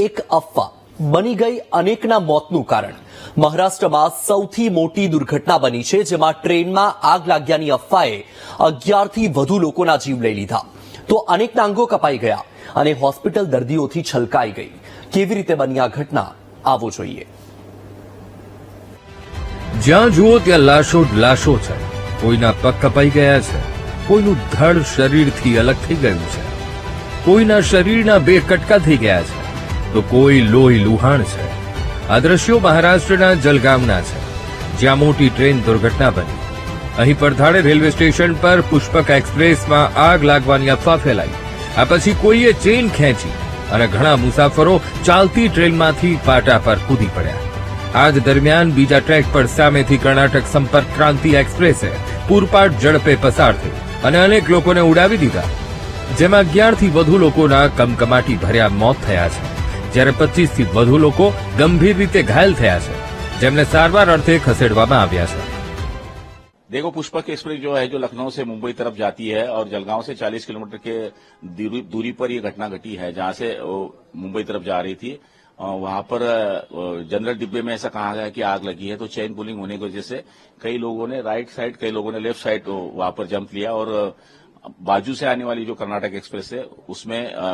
એક અફવા બની ગઈ અનેકના મોતનું કારણ. મહારાષ્ટ્રમાં સૌથી મોટી દુર્ઘટના બની છે, જેમાં ટ્રેનમાં આગ લાગ્યાની અફવાએ અગિયારથી વધુ લોકોના જીવ લઈ લીધા. તો અનેકના અંગો કપાઈ ગયા અને હોસ્પિટલ દર્દીઓથી છલકાઈ ગઈ. કેવી રીતે બની આ ઘટના, આવો જોઈએ. જ્યાં જુઓ ત્યાં લાશો લાશો છે. કોઈના પગ કપાઈ ગયા છે. કોઈનું ધડ શરીરથી અલગ થઈ ગયું છે. કોઈના શરીરના બે કટકા થઈ ગયા છે. તો કોઈ લોહી લુહાણ છે? આ દ્રશ્યો મહારાષ્ટ્રના જલગામના છે. જ્યાં મોટી ટ્રેન દુર્ઘટના બની. અહીં પડધાડે રેલવે સ્ટેશન પર પુષ્પક એક્સપ્રેસમાં આગ લાગવાની અફવા ફેલાઈ. આ પછી કોઈએ ચેઇન ખેંચી અને ઘણા મુસાફરો ચાલતી ટ્રેનમાંથી પાટા પર કૂદી પડ્યા. આજ દરમિયાન બીજા ટ્રેક પર સામેથી કર્ણાટક સંપર્ક ક્રાંતિ એક્સપ્રેસે પૂરપાટ ઝડપે પસાર થઈ અને અનેક લોકોને ઉડાવી દીધા. જેમાં અગિયારથી વધુ લોકોના કમકમાટી ભર્યા મોત થયા છે. જ્યારે પચીસથી વધુ લોકો ગંભીર રીતે ઘાયલ થયા છે જેમને સારવાર અર્થે ખસેડવામાં આવ્યા છે देखो पुष्पक एक्सप्रेस जो है जो लखनऊ से मुंबई तरफ जाती है और जलगांव से 40 किलोमीटर के दूरी दूरी पर ये घटना घटी है जहां से वो मुंबई तरफ जा रही थी अ, वहां पर अ, जनरल डिब्बे में ऐसा कहा गया कि आग लगी है तो चेन पुलिंग होने की वजह से कई लोगों ने राइट साइड कई लोगों ने लेफ्ट साइड वहां पर जंप लिया और अ, बाजू से आने वाली जो कर्नाटक एक्सप्रेस है उसमें अ,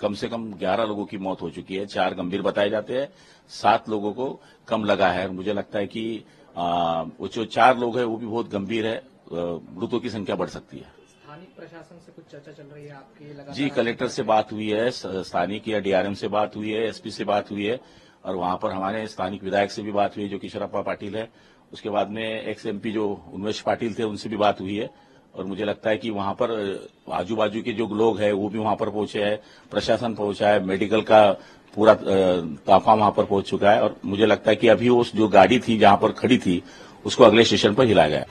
कम से कम 11 लोगों की मौत हो चुकी है चार गंभीर बताए जाते हैं सात लोगों को कम लगा है। और मुझे लगता है कि अ, वो जो चार लोग हैं वो भी बहुत गंभीर है मृतों की संख्या बढ़ सकती है। स्थानिक प्रशासन से कुछ चर्चा चल रही है आपकी जी कलेक्टर से बात हुई है स- स्थानिक या डीआरएम से बात हुई है एसपी से बात हुई है और वहाँ पर हमारे स्थानिक विधायक से भी बात हुई है जो किशोरप्पा पाटिल है। उसके बाद में एक्स एमपी जो उन्मेश पाटिल थे उनसे भी बात हुई है। और मुझे लगता है कि वहां पर आजू बाजू के जो लोग हैं वो भी वहां पर पहुंचे हैं प्रशासन पहुंचा है मेडिकल का पूरा अ, ताफा वहां पर पहुंच चुका है और मुझे लगता है कि अभी उस जो गाड़ी थी जहां पर खड़ी थी उसको अगले स्टेशन पर हिलाया गया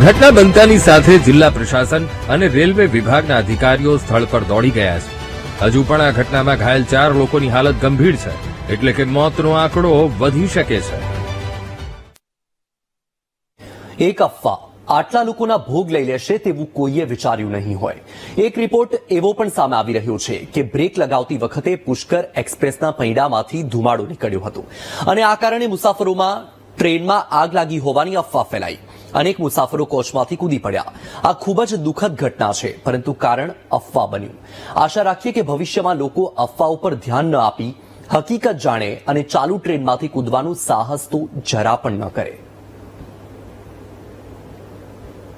ઘટના બનતાની સાથે જિલ્લા પ્રશાસન અને રેલવે વિભાગના અધિકારીઓ સ્થળ પર દોડી ગયા છે હજુ પણ આ ઘટનામાં ઘાયલ ચાર લોકોની હાલત ગંભીર છે એટલે કે મોતનો આંકડો વધી શકે છે એક અફવા આટલા લોકોના ભોગ લઈ લેશે તેવું કોઈએ વિચાર્યું નહીં હોય. એક રિપોર્ટ એવો પણ સામે આવી રહ્યો છે કે બ્રેક લગાવતી વખતે પુષ્કર એક્સપ્રેસના પૈડામાંથી ધુમાડો નીકળ્યો હતો. અને આ કારણે મુસાફરોમાં ટ્રેનમાં આગ લાગી હોવાની અફવા ફેલાઈ. અનેક મુસાફરો કોચમાંથી કૂદી પડ્યા. આ ખૂબ જ દુઃખદ ઘટના છે, પરંતુ કારણ અફવા બન્યું. આશા રાખીએ કે ભવિષ્યમાં લોકો અફવા ઉપર ધ્યાન ન આપી, હકીકત જાણે અને ચાલુ ટ્રેનમાંથી કૂદવાનું સાહસ તો જરા પણ ન કરે.